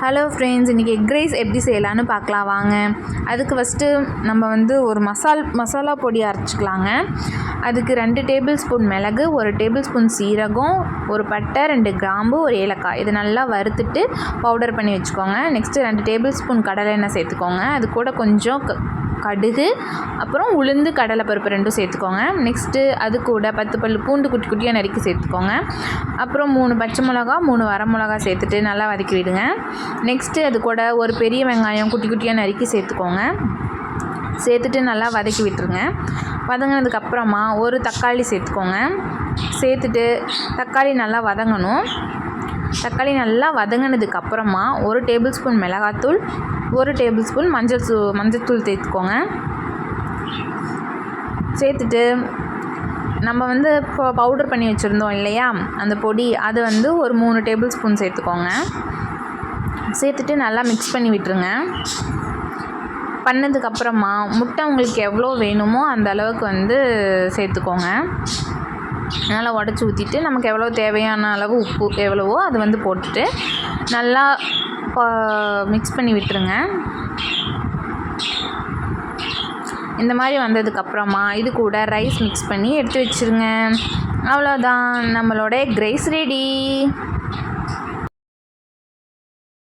Hello friends இன்றைக்கி egg rice எப்படி செய்யலான்னு பார்க்கலாம். வாங்க. அதுக்கு ஃபஸ்ட்டு நம்ம வந்து ஒரு மசால் மசாலா பொடி அரைச்சிக்கலாங்க. அதுக்கு ரெண்டு டேபிள் ஸ்பூன் மிளகு ஒரு டேபிள் ஸ்பூன் சீரகம் ஒரு பட்டை ரெண்டு கிராம்பு ஒரு ஏலக்காய். இது நல்லா வறுத்துட்டு பவுடர் பண்ணி வச்சுக்கோங்க. நெக்ஸ்ட்டு ரெண்டு டேபிள் ஸ்பூன் கடலை எண்ணெய் சேர்த்துக்கோங்க. அது கூட கொஞ்சம் க- கடுகு அப்புறம் உளுந்து கடலைப்பருப்பு ரெண்டும் சேர்த்துக்கோங்க. நெக்ஸ்ட்டு அது கூட பத்து பல் பூண்டு குட்டி குட்டியாக நறுக்கி சேர்த்துக்கோங்க. அப்புறம் மூணு பச்சை மிளகா மூணு வரமிளகா சேர்த்துட்டு நல்லா வதக்கி விடுங்க. நெக்ஸ்ட்டு அது கூட ஒரு பெரிய வெங்காயம் குட்டி குட்டியாக நறுக்கி சேர்த்துக்கோங்க. சேர்த்துட்டு நல்லா வதக்கி விட்டுருங்க. வதங்கினதுக்கப்புறமா ஒரு தக்காளி சேர்த்துக்கோங்க. சேர்த்துட்டு தக்காளி நல்லா வதங்கணும். தக்காளி நல்லா வதங்கினதுக்கு அப்புறமா ஒரு டேபிள் ஸ்பூன் மிளகாத்தூள் ஒரு டேபிள் ஸ்பூன் மஞ்சள் தூ மஞ்சள்தூள் சேர்த்துக்கோங்க சேர்த்துட்டு நம்ம வந்து இப்போ பவுடர் பண்ணி வச்சுருந்தோம் இல்லையா? அந்த பொடி அது வந்து ஒரு மூணு டேபிள் ஸ்பூன் சேர்த்துக்கோங்க. சேர்த்துட்டு நல்லா மிக்ஸ் பண்ணி விட்டுருங்க. பண்ணதுக்கப்புறமா முட்டை உங்களுக்கு எவ்வளோ வேணுமோ அந்த அளவுக்கு வந்து சேர்த்துக்கோங்க. நல்லா உடச்சி ஊற்றிட்டு நமக்கு எவ்வளோ தேவையான அளவு உப்பு எவ்வளவோ அது வந்து போட்டுட்டு நல்லா மிக்ஸ் பண்ணி விட்டுருங்க. இந்த மாதிரி வந்ததுக்கப்புறமா இது கூட ரைஸ் மிக்ஸ் பண்ணி எடுத்து வச்சுருங்க. அவ்வளோதான் நம்மளோட எக் ரெடி